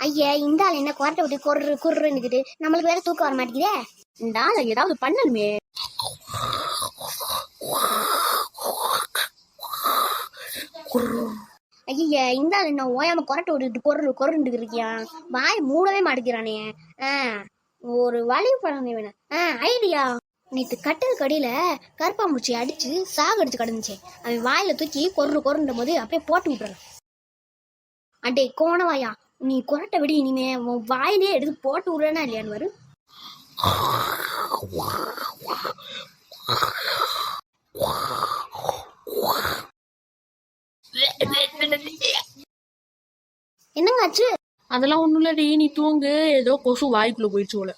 ஐயா இந்த ஆள் என்ன குரட்டை விட்டு கொர்ரு குர்ருன்னுக்கிட்டு நம்மளுக்கு வேற தூக்கம் வர மாட்டேங்குதே. இந்த ஆள் ஏதாவது பண்ணணுமே. ஐயா இந்த ஆள் என்ன ஓயாம குரட்டை விட்டுட்டு கொர்ரு கொர்ருன்னு இருக்கியா? வாய் மூடவே மாட்டேங்கிறானே. ஆ ஒரு வழி பண்ண வேணும். ஆ ஐடியா. நேற்று கட்டல் கடியில கருப்பாம்பூச்சி அடிச்சு சாகடிச்சு கிடந்துச்சு. அவன் வாயில தூக்கி கொர்ரு கொருன்ற போது அப்படியே போட்டு விட்டுறலாம் அடே கோணவாயா நீ குரட்டை விடு இனிமே. உன் வாயிலே எடுத்து போட்டு விடுறேனா இல்லையான்னு வரும் என்னங்க ஆச்சு? அதெல்லாம் ஒண்ணும் இல்லடி நீ தூங்கு. ஏதோ கொசு வாய்க்குள்ள போயிடுச்சு போல.